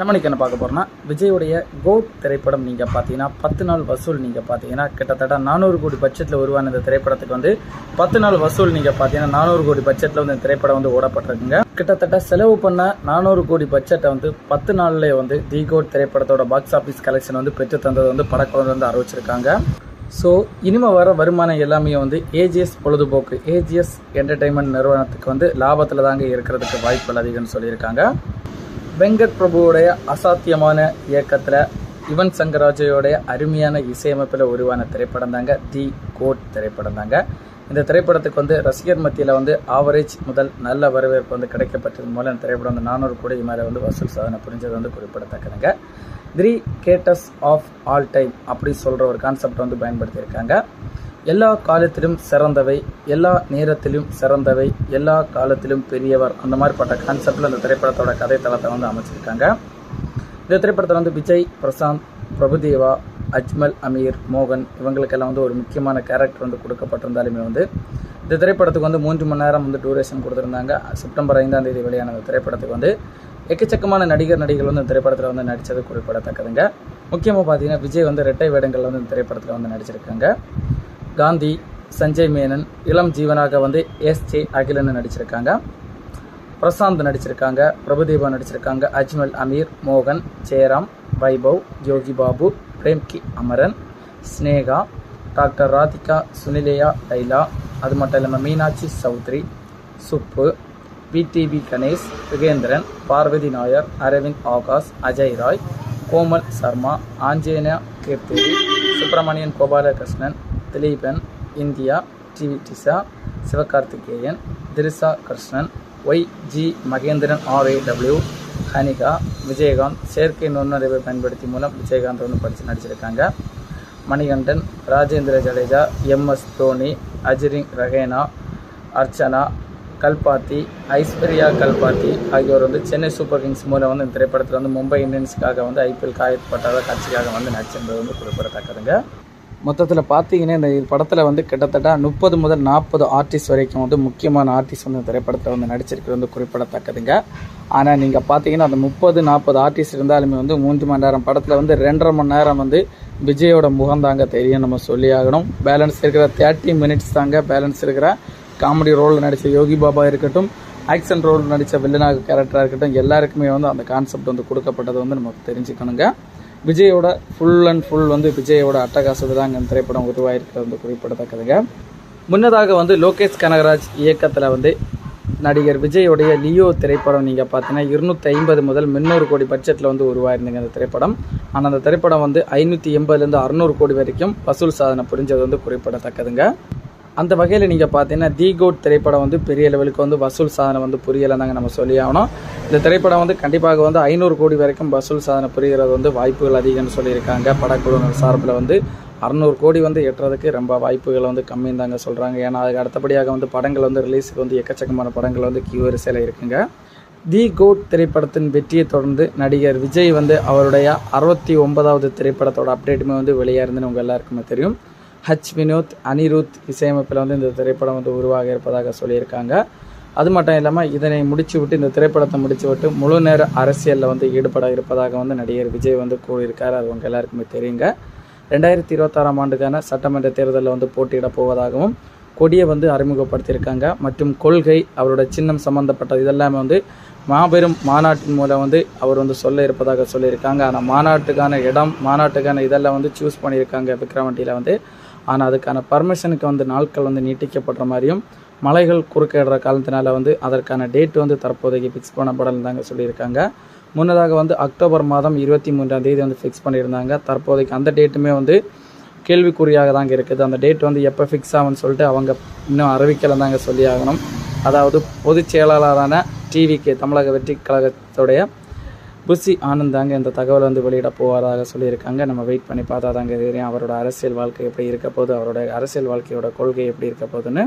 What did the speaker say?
நம்ம இன்னைக்கு என்ன பார்க்க போறோம்னா விஜயுடைய கோட் திரைப்படம் நீங்க பார்த்தீங்கன்னா பத்து நாள் வசூல் நீங்க பார்த்தீங்கன்னா கிட்டத்தட்ட நானூறு கோடி பட்ஜெட்டில் உருவான இந்த திரைப்படத்துக்கு வந்து பத்து நாள் வசூல் நீங்க பார்த்தீங்கன்னா நானூறு கோடி பட்ஜெட்டில் வந்து இந்த திரைப்படம் வந்து ஓடப்பட்டிருக்குங்க. கிட்டத்தட்ட செலவு பண்ண நானூறு கோடி பட்ஜெட்டை வந்து பத்து நாள்லேயே வந்து தி கோட் திரைப்படத்தோட பாக்ஸ் ஆஃபீஸ் கலெக்ஷன் வந்து பெற்று தந்தது வந்து படக்குழந்தை வந்து அறிவிச்சிருக்காங்க. ஸோ இனிமே வர வருமானம் எல்லாமே வந்து ஏஜிஎஸ் பொழுதுபோக்கு ஏஜிஎஸ் என்டர்டைன்மெண்ட் நிறுவனத்துக்கு வந்து லாபத்தில் தாங்க இருக்கிறதுக்கு வாய்ப்புகள் அதிகம்னு சொல்லியிருக்காங்க. வெங்கட் பிரபுவோடைய அசாத்தியமான இயக்கத்தில் யுவன் சங்கராஜையோடைய அருமையான இசையமைப்பில் உருவான திரைப்படம் தாங்க தி கோட் திரைப்படம் தாங்க. இந்த திரைப்படத்துக்கு வந்து ரசிகர் மத்தியில் வந்து ஆவரேஜ் முதல் நல்ல வரவேற்பு வந்து கிடைக்கப்பட்டது மூலம் இந்த திரைப்படம் வந்து நானூறு கோடி மேலே வந்து வசூல் சாதனை புரிஞ்சது வந்து குறிப்பிடத்தக்கதுங்க. The greatest of all time அப்படி சொல்கிற ஒரு கான்செப்ட் வந்து பயன்படுத்தியிருக்காங்க. எல்லா காலத்திலும் சிறந்தவை எல்லா நேரத்திலும் சிறந்தவை எல்லா காலத்திலும் பெரியவர் அந்த மாதிரிப்பட்ட கான்செப்டில் இந்த திரைப்படத்தோட கதை தளத்தை வந்து அமைச்சிருக்காங்க. இந்த திரைப்படத்தில் வந்து விஜய் பிரசாந்த் பிரபுதேவா அஜ்மல் அமீர் மோகன் இவங்களுக்கெல்லாம் வந்து ஒரு முக்கியமான கேரக்டர் வந்து கொடுக்கப்பட்டிருந்தாலுமே வந்து இந்த திரைப்படத்துக்கு வந்து மூன்று மணி நேரம் வந்து டூரேஷன் கொடுத்துருந்தாங்க. செப்டம்பர் ஐந்தாம் தேதி வெளியான இந்த திரைப்படத்துக்கு வந்து எக்கச்சக்கமான நடிகர் நடிகர்கள் வந்து இந்த திரைப்படத்தில் வந்து நடித்தது குறிப்பிடத்தக்கதுங்க. முக்கியமாக பார்த்தீங்கன்னா விஜய் வந்து ரெட்டை வேடங்களில் வந்து இந்த திரைப்படத்தில் வந்து நடிச்சிருக்காங்க. காந்தி சஞ்சய் மேனன் இளம் ஜீவனாக வந்து எஸ் ஜே அகிலன் நடிச்சிருக்காங்க. பிரசாந்த் நடிச்சிருக்காங்க பிரபுதேவா நடிச்சிருக்காங்க அஜ்மல் அமீர் மோகன் ஜெயராம் வைபவ் யோகி பாபு பிரேம்கி அமரன் ஸ்னேகா டாக்டர் ராதிகா சுனிலேயா லைலா அது மட்டும் இல்லாமல் மீனாட்சி சௌத்ரி சுப்பு பிடிவி கணேஷ் யுகேந்திரன் பார்வதி நாயர் அரவிந்த் ஆகாஷ் அஜய் ராய் கோமல் சர்மா ஆஞ்சேனா கீர்த்தேவி Subramanian Gopalakrishnan Dileepan India TV டிசா Sivakarthikeyan Trisha Krishnan Y G Mahendran RAW Hanika Vijayakanth செயற்கை நுண்ணறிவை பயன்படுத்தி மூலம் விஜயகாந்த் வந்து படித்து நடிச்சிருக்காங்க. மணிகண்டன் ராஜேந்திர ஜடேஜா எம்எஸ் தோனி அஜிரிங் ரஹேனா அர்ச்சனா கல்பாத்தி ஐஸ்வர்யா கல்பாத்தி ஆகியோர் வந்து சென்னை சூப்பர் கிங்ஸ் மூலம் வந்து இந்த திரைப்படத்தில் வந்து மும்பை இந்தியன்ஸுக்காக வந்து ஐபிஎல் காயப்பட்டாத கட்சிக்காக வந்து நடிச்சிருந்தது வந்து குறிப்பிடத்தக்கதுங்க. மொத்தத்தில் பார்த்தீங்கன்னா இந்த படத்தில் வந்து கிட்டத்தட்ட முப்பது முதல் நாற்பது ஆர்டிஸ்ட் வரைக்கும் வந்து முக்கியமான ஆர்டிஸ்ட் வந்து இந்த திரைப்படத்தில் வந்து நடிச்சிருக்கிறது வந்து குறிப்பிடத்தக்கதுங்க. ஆனால் நீங்கள் பார்த்தீங்கன்னா அந்த முப்பது நாற்பது ஆர்டிஸ்ட் இருந்தாலுமே வந்து மூன்று மணி நேரம் படத்தில் வந்து ரெண்டரை மணி நேரம் வந்து விஜயோட முகந்தாங்க தெரியும் நம்ம சொல்லி ஆகணும் பேலன்ஸ் இருக்கிற தேர்ட்டி மினிட்ஸ் தாங்க பேலன்ஸ் இருக்கிற காமெடி ரோலில் நடித்த யோகி பாபா இருக்கட்டும் ஆக்ஷன் ரோல் நடித்த வில்லனாக கேரக்டராக இருக்கட்டும் எல்லாருக்குமே வந்து அந்த கான்செப்ட் வந்து கொடுக்கப்பட்டது வந்து நமக்கு தெரிஞ்சுக்கணுங்க. விஜயோட ஃபுல் அண்ட் ஃபுல் வந்து விஜயோட அட்டகாசது தான் இந்த திரைப்படம் உருவாயிருக்கிறது வந்து குறிப்பிடத்தக்கதுங்க. முன்னதாக வந்து லோகேஷ் கனகராஜ் இயக்கத்தில் வந்து நடிகர் விஜயோடைய லியோ திரைப்படம் நீங்கள் பார்த்தீங்கன்னா இருநூற்றி ஐம்பது முதல் முந்நூறு கோடி பட்ஜெட்டில் வந்து உருவாயிருந்தீங்க அந்த திரைப்படம். ஆனால் அந்த திரைப்படம் வந்து ஐநூற்றி எண்பதுலேருந்து அறுநூறு கோடி வரைக்கும் வசூல் சாதனை புரிஞ்சது வந்து குறிப்பிடத்தக்கதுங்க. அந்த வகையில் நீங்கள் பார்த்தீங்கன்னா தி கோட் திரைப்படம் வந்து பெரிய லெவலுக்கு வந்து வசூல் சாதனை வந்து புரியலை தாங்க நம்ம சொல்லி ஆகணும். இந்த திரைப்படம் வந்து கண்டிப்பாக வந்து ஐநூறு கோடி வரைக்கும் வசூல் சாதனை புரிகிறது வந்து வாய்ப்புகள் அதிகம்னு சொல்லியிருக்காங்க. படக்குழுவினர் சார்பில் வந்து அறநூறு கோடி வந்து எட்டுறதுக்கு ரொம்ப வாய்ப்புகள் வந்து கம்மின்னு தாங்க சொல்கிறாங்க ஏன்னா அதுக்கு அடுத்தபடியாக வந்து படங்கள் வந்து ரிலீஸுக்கு வந்து எக்கச்சக்கமான படங்கள் வந்து கியூ வரிசையில் இருக்குங்க. தி கோட் திரைப்படத்தின் வெற்றியை தொடர்ந்து நடிகர் விஜய் வந்து அவருடைய அறுபத்தி ஒன்பதாவது திரைப்படத்தோட அப்டேட்டுமே வந்து வெளியாயிருந்துன்னு உங்கள் எல்லாருக்குமே தெரியும். ஹச் வினோத் அனிருத் இசையமைப்பில் வந்து இந்த திரைப்படம் வந்து உருவாக இருப்பதாக சொல்லியிருக்காங்க. அது மட்டும் இல்லாமல் இதனை முடிச்சு விட்டு இந்த திரைப்படத்தை முடிச்சு விட்டு முழு நேர அரசியலில் வந்து ஈடுபட இருப்பதாக வந்து நடிகர் விஜய் வந்து கூறியிருக்காரு. அது உங்கள் எல்லாருக்குமே தெரியுங்க. ரெண்டாயிரத்தி இருபத்தாறாம் ஆண்டுக்கான சட்டமன்ற தேர்தலில் வந்து போட்டியிட போவதாகவும் கொடியை வந்து அறிமுகப்படுத்தியிருக்காங்க. மற்றும் கொள்கை அவரோட சின்னம் சம்மந்தப்பட்டது இதெல்லாமே வந்து மாபெரும் மாநாட்டின் மூலம் வந்து அவர் வந்து சொல்ல இருப்பதாக சொல்லியிருக்காங்க. ஆனால் மாநாட்டுக்கான இடம் மாநாட்டுக்கான இதெல்லாம் வந்து சூஸ் பண்ணியிருக்காங்க விக்ரமண்டியில் வந்து. ஆனால் அதுக்கான பர்மிஷனுக்கு வந்து நாட்கள் வந்து நீட்டிக்கப்படுற மாதிரியும் மலைகள் குறுக்கிடுற காலத்தினால வந்து அதற்கான டேட் வந்து தற்போதைக்கு ஃபிக்ஸ் பண்ணப்படலந்தாங்க சொல்லியிருக்காங்க. முன்னதாக வந்து அக்டோபர் மாதம் இருபத்தி மூன்றாம் தேதி வந்து ஃபிக்ஸ் பண்ணியிருந்தாங்க. தற்போதைக்கு அந்த டேட்டுமே வந்து கேள்விக்குறியாக தாங்க இருக்குது. அந்த டேட் வந்து எப்போ ஃபிக்ஸ் ஆகும்னு சொல்லிட்டு அவங்க இன்னும் அறிவிக்கலை தாங்க சொல்லி ஆகணும் அதாவது பொதுச் செயலாளரான டிவிக்கு தமிழக வெற்றி கழகத்துடைய புசி ஆனந்த் தாங்க இந்த தகவல் வந்து வெளியிட போவதாக சொல்லியிருக்காங்க. நம்ம வெயிட் பண்ணி பார்த்தா தாங்க தெரியும். அவரோட அரசியல் வாழ்க்கை எப்படி இருக்க போகுது? அவரோட அரசியல் வாழ்க்கையோட கொள்கை எப்படி இருக்க போகுதுன்னு.